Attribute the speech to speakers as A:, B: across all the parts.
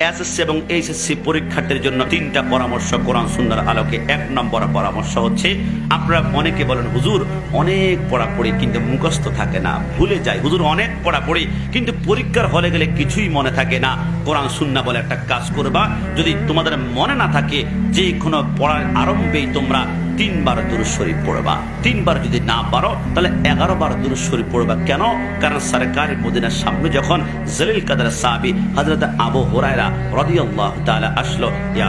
A: SSC এবং HSC পরীক্ষার্থীর জন্য তিনটা পরামর্শ কোরআন সুন্দর আলোকে। এক নম্বর পরামর্শ হচ্ছে, আপনারা অনেকে বলেন, হুজুর, অনেক পড়া পড়ি কিন্তু মুখস্থ থাকে না। ভুলে যায় হুজুর, অনেক পড়া পড়ি কিন্তু পরীক্ষার হলে গেলে কিছুই মনে থাকে না। কোরআন সুন্না বলে একটা কাজ করবা। যদি তোমাদের মনে না থাকে যে কোনো পড়ার আরম্ভেই তোমরা তিনবার দুরুদ শরীফ পড়বা। তিনবার যদি না পারো, তাহলে এগারো বার দুরুদ শরীফ পড়বা কেন? কারণ সরকারি মদিনার সামনে যখন জলিল কাদার সাহাবি হজরত আবু হোরায়রা রদিয়াল্লাহ তাআলা আসলো, ইয়া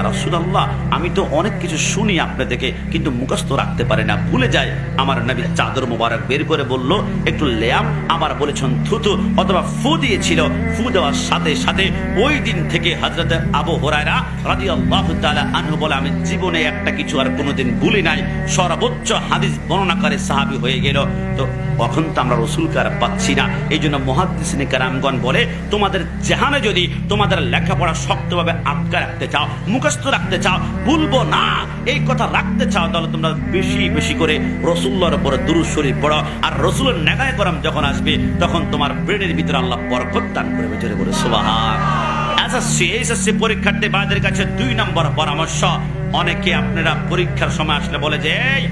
A: আমি তো অনেক কিছু শুনি আপনাদেরকে, কিন্তু মুখস্থ রাখতে পারি না। ভুলে যায় আমার নবী চাদর মোবারক বের করে বলল, একটু লেয়াম আবার বলেছেন থুতু অথবা ফু দিয়েছিল। ফু দেওয়ার সাথে সাথে ওই দিন থেকে হজরত আবু হোরায়রা রাদিয়াল্লাহু তাআলা আনহু বলে, আমি জীবনে একটা কিছু আর কোনোদিন ভুলি নাই। সর্বোচ্চ হাদিস বর্ণনাকারী সাহাবী হয়ে গেল। তো এখন তো আমরা রসুলকে আর পাচ্ছি না। এই জন্য মহাদিসিনী কারামগণ বলে, তোমাদের জাহানে যদি তোমাদের লেখাপড়া শক্তভাবে আটকা রাখতে চাও, মুখস্থ রাখতে চাও, ভুলবো না। এই কথা রাখতে চাও, তাহলে তোমরা বেশি বেশি করে রসুল্লার উপরে দুরুদ শরীফ পড়ো। আর রসুলের নেগায় করাম যখন আসবে, তখন তোমার ব্রেনের ভিতরে আল্লাহ বরকত দান করবে। জোরে বলে, সুবহান। এসএসসি এইচএসসি পরীক্ষার্থী ভাইদের কাছে দুই নম্বর পরামর্শ। অনেকে আপনারা পরীক্ষার সময় আসলে বলে যে, এই,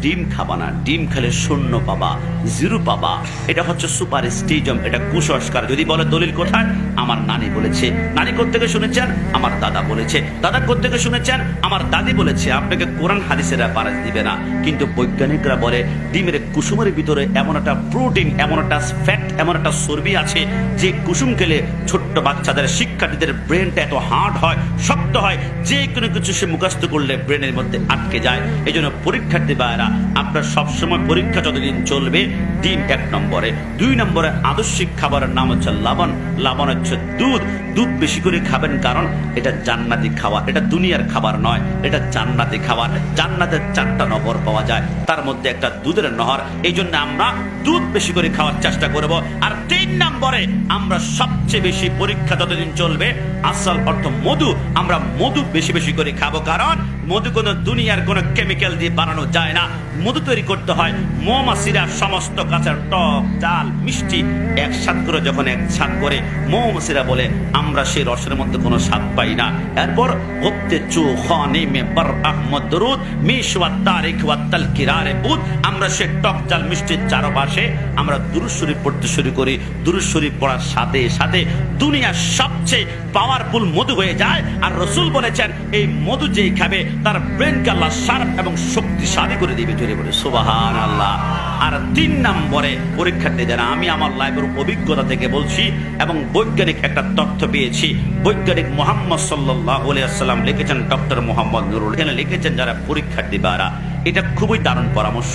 A: ডিম খাবা না, ডিম খেলে শূন্য পাবা, জিরো পাবা। এটা হচ্ছে সুপার স্টেজম এটা কুসংস্কার। যদি বলে দলিল কোথায়? আমার নানি বলেছে। নানি থেকে শুনেছেন? আমার দাদা বলেছে। দাদা থেকে শুনেছেন? আমার দাদি বলেছে। আপনাকে কোরআন হাদিসের ব্যাপারে দিবে না। কিন্তু বৈজ্ঞানিকরা বলে, ডিমের কুসুমের ভিতরে এমন একটা প্রোটিন, এমন একটা ফ্যাট এমন একটা চর্বি আছে, যে কুসুম খেলে ছোট্ট বাচ্চাদের, শিক্ষার্থীদের ব্রেনটা এত হার্ড হয়, শক্ত হয়, যে কোনো কিছু সে মুখস্থ করলে ব্রেনের মধ্যে আটকে যায়। এই জন্য পরীক্ষার্থী ভাইয়েরা, আপনার সবসময় পরীক্ষা যতদিন চলবে, ডিম এক নম্বরে। দুই নম্বরে আদর্শিক খাবারের নাম হচ্ছে লাবণ। লবণ হচ্ছে দুধ। দুধ বেশি করে খাবেন কারণ এটা জান্নাতি খাবার। এটা দুনিয়ার খাবার নয়, এটা জান্নাতি খাবার। জান্নাতের চারটা নহর পাওয়া যায়। তার মধ্যে একটা দুধের নহর। এই জন্য আমরা দুধ বেশি করে খাওয়ার চেষ্টা করব। আর তিন নম্বরে আমরা সবচেয়ে বেশি পরীক্ষা যতদিন চলবে, আসল অর্থ মধু। আমরা মধু বেশি বেশি করে খাব কারণ মধু কোনো দুনিয়ার কোনো কেমিক্যাল দিয়ে বানানো যায় না। মধু তৈরি করতে হয় মৌমাছিরা সমস্ত গাছের টক ডাল মিষ্টি একসাথ করে, যখন একসাথ করে মৌমাছিরা বলে, আমরা সেই রসের মধ্যে কোনো স্বাদ পাই না। এরপর হতে চু খনে মে বর আহমদ দরুদ, মিশ ওয়া তারিখ ওয়া তালকিরারে বুদ। আমরা সে টক চাল মিষ্টির চারপাশে আমরা দুরুদ শরীফ পড়তে শুরু করি। দুরুদ শরীফ পড়ার সাথে সাথে দুনিয়ার সবচেয়ে পাওয়ারফুল মধু হয়ে যায়। আর রসুল বলেছেন, এই মধু যেই খাবে, তার ব্রেনকে আল্লাহ শার্প এবং শক্তিশালী করে দিবে। জোরে বলে সুবাহান আল্লাহ আর তিন নম্বরে পরীক্ষার্থী যারা, আমি আমার লাইফের অভিজ্ঞতা থেকে বলছি এবং বৈজ্ঞানিক একটা তথ্য পেয়েছি। বৈজ্ঞানিক মোহাম্মদ আলিয়াল্লাম লিখেছেন ডক্টর মোহাম্মদ নুরুল। এখানে লিখেছেন যারা পরীক্ষার্থী বারা এটা খুবই দারুণ পরামর্শ।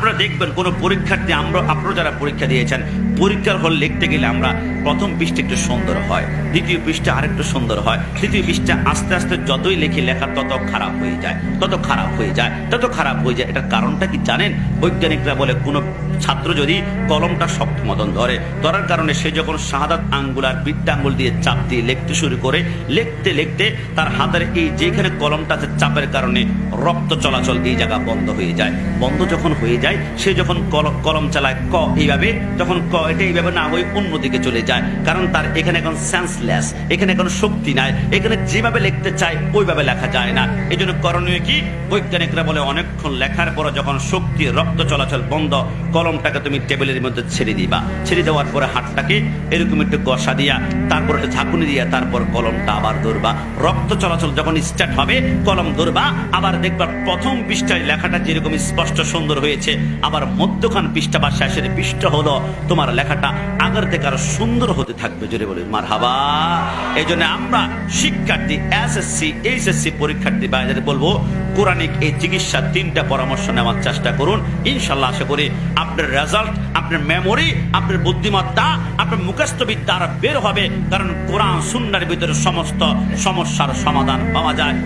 A: আপনারা দেখবেন কোনো পরীক্ষার্থী আমরা, আপনারা যারা পরীক্ষা দিয়েছেন, পরীক্ষার হল লিখতে গেলে আমরা প্রথম পৃষ্ঠা একটু সুন্দর হয়, দ্বিতীয় পৃষ্ঠা আরেকটু সুন্দর হয়, তৃতীয় পৃষ্ঠা আস্তে আস্তে যতই লিখি লেখা তত খারাপ হয়ে যায়, তত খারাপ হয়ে যায়, তত খারাপ হয়ে যায়। এটার কারণটা কি জানেন? বৈজ্ঞানিকরা বলে কোনো ছাত্র যদি কলমটা শক্ত মতন ধরে, ধরার কারণে সে যখন শাহাদাত আঙ্গুলার বৃত্তা আঙ্গুল দিয়ে চাপ দিয়ে লিখতে শুরু করে, লিখতে লিখতে তার হাতের এই যেখানে কলমটা আছে চাপের কারণে রক্ত চলাচল এই জায়গা বন্ধ হয়ে যায়। বন্ধ যখন হয়ে যায় সে যখন কল- কলম চালায় ক এইভাবে, তখন ক এটা এইভাবে না হয়ে অন্যদিকে চলে যায়। কারণ তার এখানে এখন সেন্সলেস এখানে কোনো শক্তি নাই, এখানে যেভাবে লিখতে চায়, ওইভাবে লেখা যায় না। এই জন্য করণীয় কি? বৈজ্ঞানিকরা বলে অনেকক্ষণ লেখার পরে যখন শক্তি, রক্ত চলাচল বন্ধ, কলমটাকে তুমি টেবিলের মধ্যে ছেড়ে দিবা। ছেড়ে দেওয়ার পরে হাতটাকে এরকম একটু গসা দিয়া, তারপর একটা ঝাঁকুনি দিয়া, তারপর কলমটা আবার ধরবা। রক্ত চলাচল যখন স্টার্ট হবে, কলম ধরবা, আবার দেখবা প্রথম পৃষ্ঠায় লেখাটা যেরকম স্পষ্ট সুন্দর হয়েছে আবার মধ্যখান পৃষ্ঠা বা শেষের পৃষ্ঠা হলো তোমার লেখাটা আগের থেকে আরও সুন্দর হতে থাকবে, জোরে বলে মার হাবা এই জন্য আমরা শিক্ষার্থী এসএসসি এইচএসসি পরীক্ষার্থী বাইরে বলব কোরআনিক এই চিকিৎসার তিনটা পরামর্শ নেওয়ার চেষ্টা করুন। ইনশাল্লাহ আশা করি আপনার রেজাল্ট আপনার মেমোরি আপনার বুদ্ধিমত্তা, আপনার মুখস্থ বিদ্যা আরও বের হবে, কারণ কোরআন, সুন্নার ভিতরে সমস্ত সমস্যার সমাধান পাওয়া যায়।